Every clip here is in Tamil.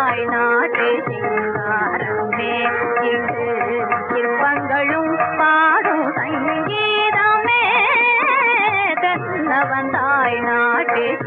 தாய் நாட்டு சிங்காரமே. இங்கு இன்பங்களும் பாடும் சங்கீதமே. தன்னவன் தாய் நாட்டு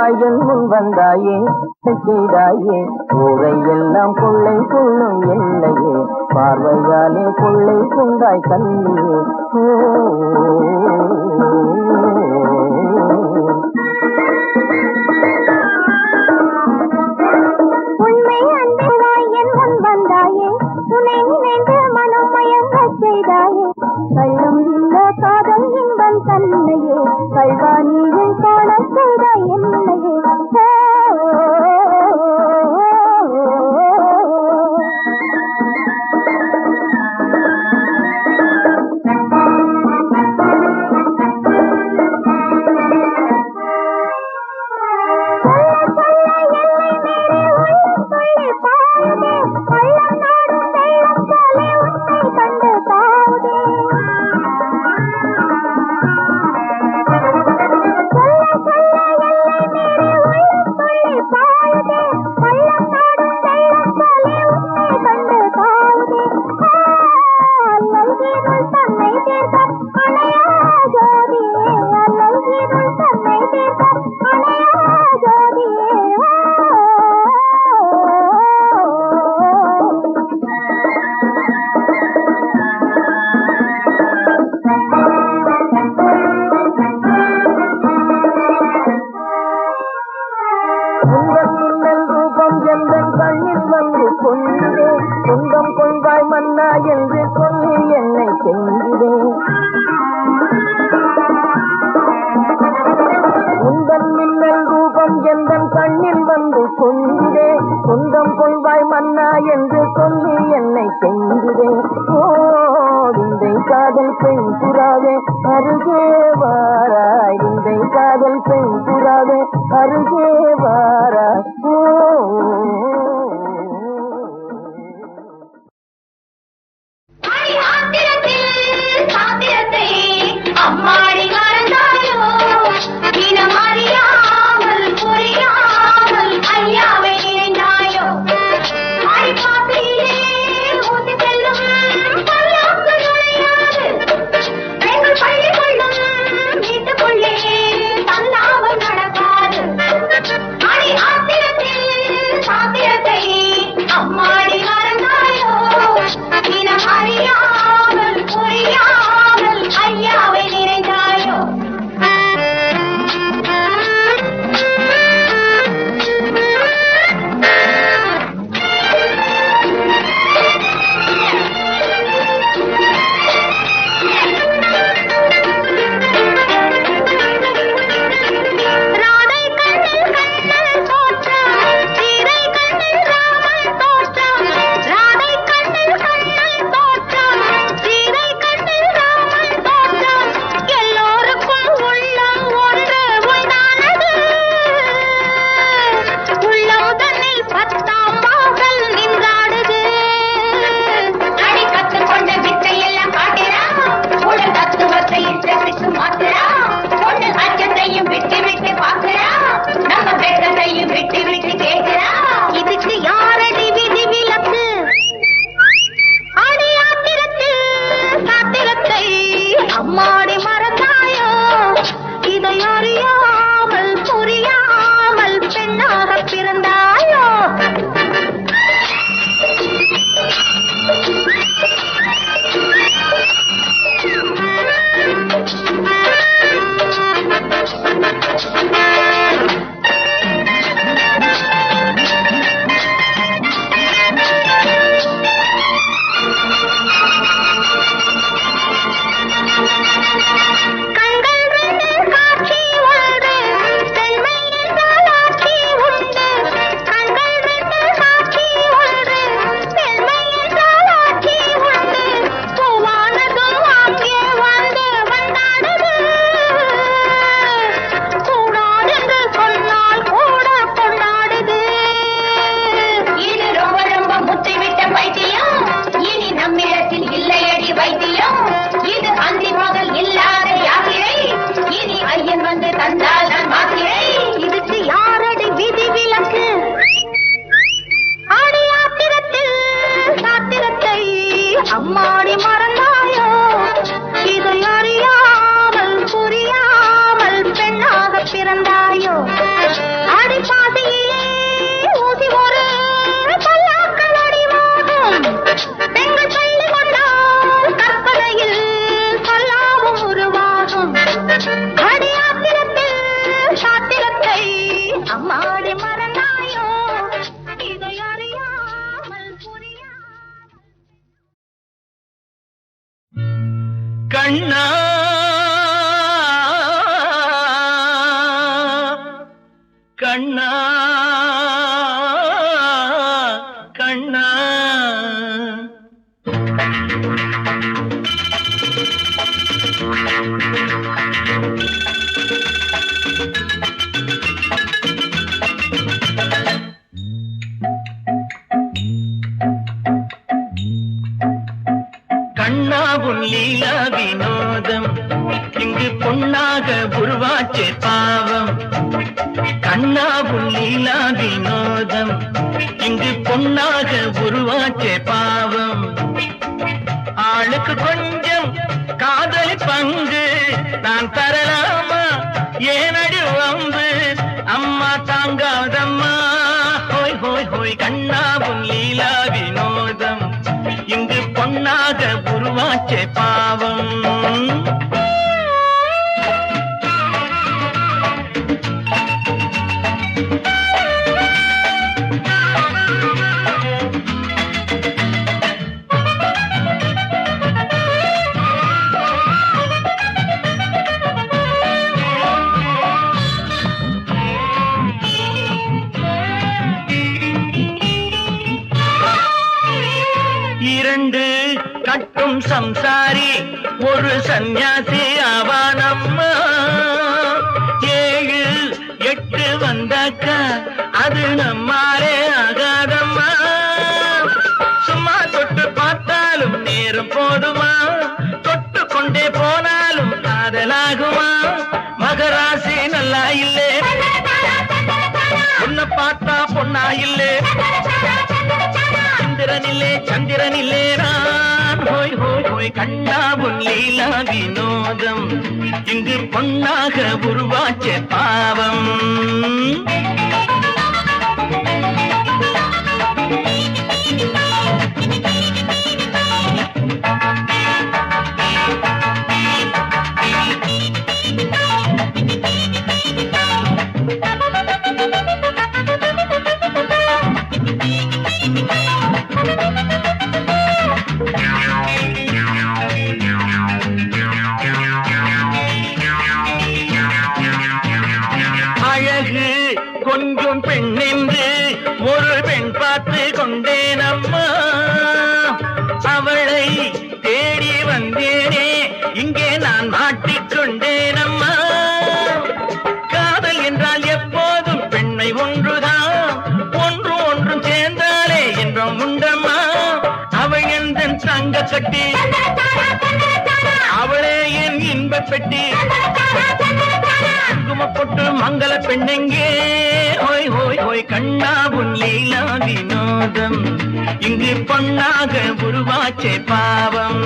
செவ்வாயன் முன் வந்தாயே செய்தாயே. ஊரை எல்லாம் கொள்ளை கொள்ளும் எல்லையே பார்வையாலே கொள்ளை கொண்டாய் கல்லியே செய்தாயே. கள்ளும் சொந்தம் எந்தன் கண்ணில் வந்து கொஞ்சிடே சொந்தம் கொள்வாய் மன்னா என்று சொல்லி என்னை கெஞ்சிடே ஓ விந்தை காதல் பெண் கண்ணா பொன்னாக உருவாச்சே பாவம். கண்ணாவும் லீலாதி நோதம் இங்கு பொன்னாக உருவாச்சே பாவம். ஆளுக்கு கொஞ்சம் காதலி பங்கு. நான் தரலாமா? ஏனடி வம்பு? அம்மா தாங்காதம்மா. ஹோய் ஹோய் ஹோய் கண்ணாவும் லீலா வினோதம். இங்கு பொன்னாக உருவாச்சே பாவம். இல்லே சந்திரனில்லே சந்திரனில்லே நான். ஹோய் ஹோய் ஹோய் கண்ணா உன் லீலா வினோதம். இங்கு பொன்னாக உருவாச்ச பாவம். கட்டி அவளே என் இன்ப பெட்டி. குங்குமப்பொட்டு மங்கள பெண்ணெங்கே. ஹோய் ஹோய் ஹோய் கண்ணா உன் லீலா வினோதம் இங்கு பொன்னாக உருவாச்சே பாவம்.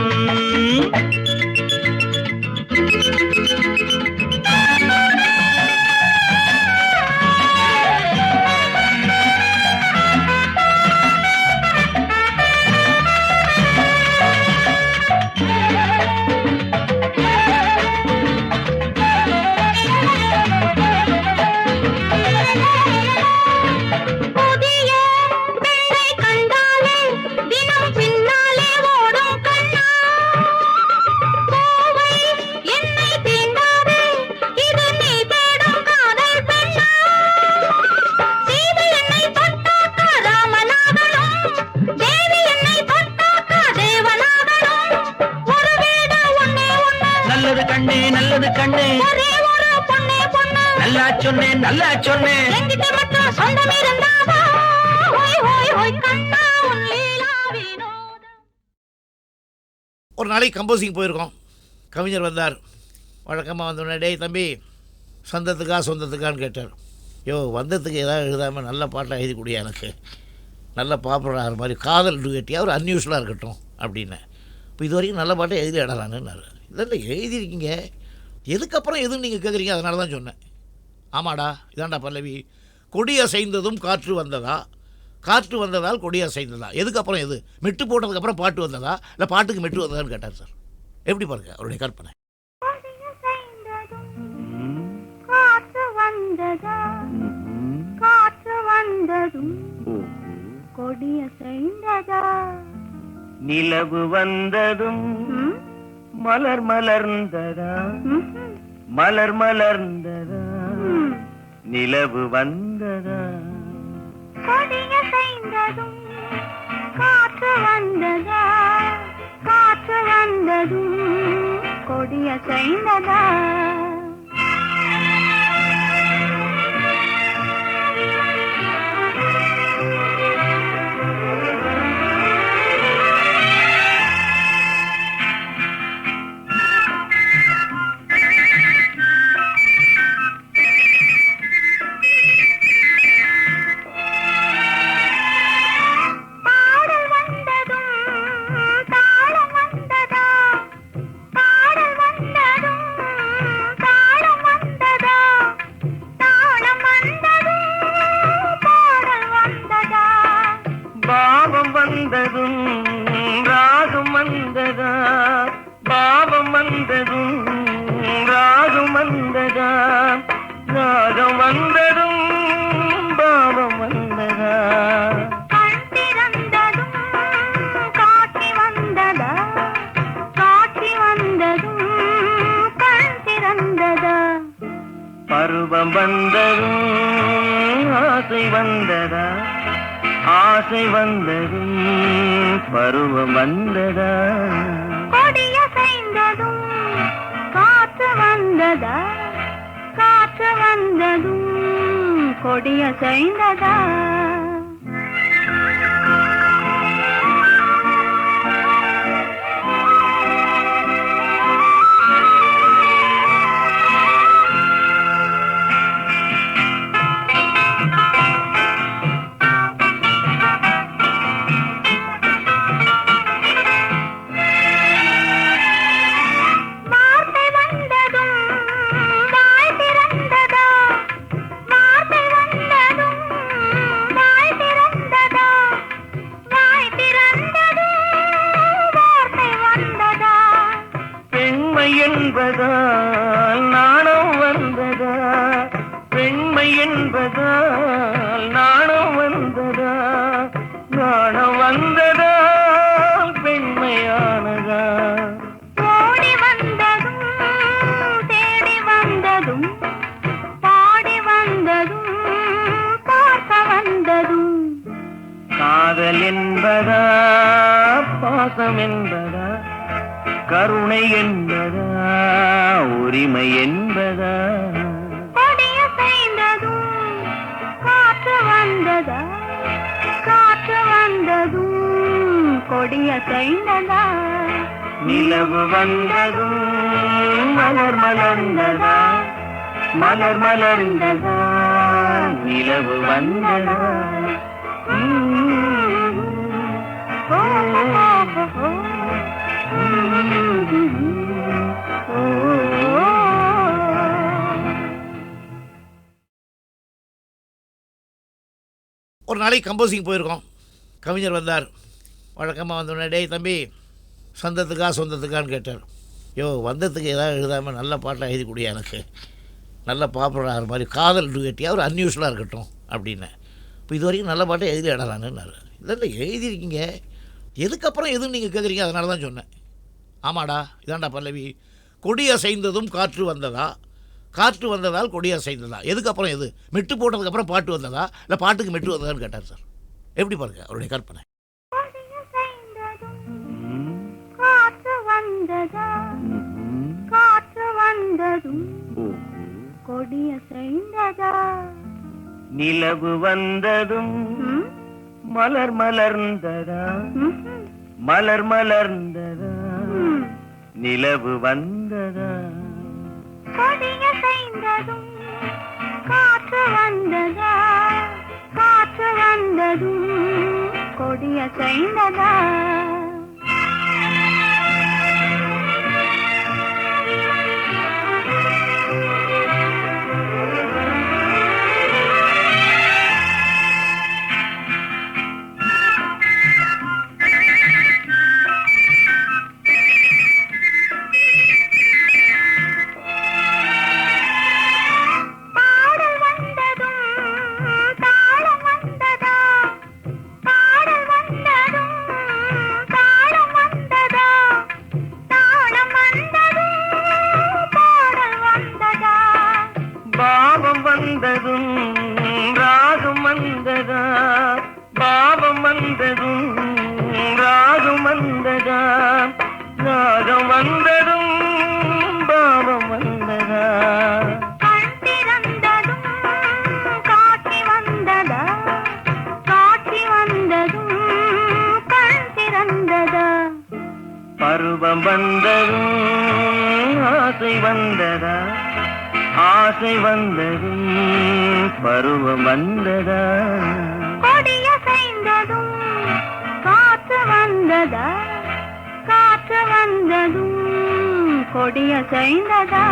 நாளைக்கு கம்போசிங் போயிருக்கோம். கவிஞர் வந்தார். வழக்கமாக வந்தோடனே டேய் தம்பி சொந்தத்துக்கா சொந்தத்துக்கான்னு கேட்டார். யோ வந்ததுக்கு ஏதாவது எழுதாமல் நல்ல பாட்டாக எழுதி கொடுயா எனக்கு? நல்ல பாப்புலர் மாதிரி காதல் டுகட்டியா அவர் அன்யூஸ்வலாக இருக்கட்டும் அப்படின்னேன் இப்போ இது வரைக்கும் நல்ல பாட்டை எழுதி இடலான்னு இல்லை எழுதியிருக்கீங்க. எதுக்கப்புறம் எதுவும் நீங்கள் கேட்குறீங்க அதனால தான் சொன்னேன். ஆமாடா இதாண்டா பல்லவி. கொடி அசைந்ததும் காற்று வந்ததா? காற்று வந்ததால் கொடி அசைந்ததா? எதுக்கப்புறம் எது? மெட்டு போட்டதுக்கப்புறம் பாட்டு வந்ததா? இல்லை பாட்டுக்கு மெட்டு வந்ததான்னு கேட்டார் சார். எப்படி பாருங்க அவருடைய கற்பனை? காற்று வந்ததா காற்று வந்ததும் கொடிய செய்ததா நிலவு வந்ததும்? மலர் மலர்ந்ததா. மலர் மலர்ந்ததா. நிலவு வந்ததா? கொடிய செய்ததும் காற்று வந்ததா? காற்று வந்ததும் கொடிய செய்ததா கொடியசைந்ததும் காற்று வந்ததா? காற்று வந்ததும் கொடியசைந்ததா என்பதால் நாணம் வந்ததா? பெண்மை என்பதால் நாணம் வந்ததா? நாணம் வந்ததா? பெண்மையானதா ஓடி வந்ததும் தேடி வந்ததும் பாடி வந்ததும் பார்க்க வந்ததும். காதல் என்பதா? பாசம் என்பதா? கருணை என்பதா? உரிமை என்பதா? காற்று வந்ததா? காற்று வந்ததும் கொடிய செய்ததா நிலவு வந்ததும் மலர் மலர்ந்ததா? மலர் மலர்ந்ததா? நிலவு வந்ததா? நாளைக்கு கம்போசிங் போயிருக்கோம். கவிஞர் வந்தார். வழக்கமாக வந்தோடனே டேய் தம்பி சொந்தத்துக்கா சொந்தத்துக்கான்னு கேட்டார். யோ வந்ததுக்கு ஏதாவது எழுதாமல் நல்ல பாட்டாக எழுதி கொடுயா எனக்கு? நல்ல பாப்புலர் மாதிரி காதல் டுகட்டியா ஒரு அன்யூஸ்வலாக இருக்கட்டும் அப்படின்னேன் இப்போ இது வரைக்கும் நல்ல பாட்டை எழுதி இடலான்னுன்னாரு இல்லை இல்லை எழுதியிருக்கீங்க. எதுக்கப்புறம் எதுவும் நீங்கள் கேட்குறீங்க அதனால தான் சொன்னேன். ஆமாடா இதாண்டா பல்லவி. கொடி அசைந்ததும் காற்று வந்ததா? காற்று வந்ததால் கொடியசைந்ததா எதுக்கப்புறம் எது? மெட்டு போட்டதுக்கப்புறம் பாட்டு வந்ததா? இல்லை பாட்டுக்கு மெட்டு வந்ததான்னு கேட்டார் சார். எப்படி பாருங்க அவருடைய கற்பனை? காற்று வந்ததா காற்று வந்ததும் கொடிய நிலவு வந்ததும் மலர் மலர்ந்ததா? மலர் மலர்ந்ததா? நிலவு வந்ததா? கொடிய செய்ததும் காற்று வந்ததா? காற்று வந்ததும் கொடிய செய்ததா ஆசை வந்ததா? ஆசை வந்ததும் பருவம் வந்ததா? கொடிய செய்ததும் காற்று வந்ததா? காற்று வந்ததும் கொடிய செய்ததா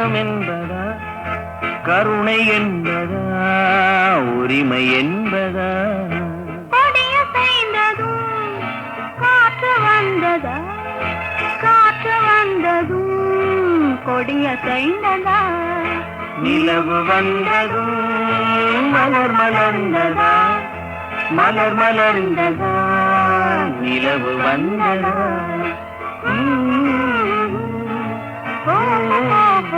பாசம் என்பதா? கருணை என்பதா? உரிமை என்பதா? காற்று வந்ததா? காற்று வந்ததும் கொடிய செய்ததா நிலவு வந்ததும் மலர் மலர்ந்ததா? மலர் மலர்ந்ததா? நிலவு வந்ததா?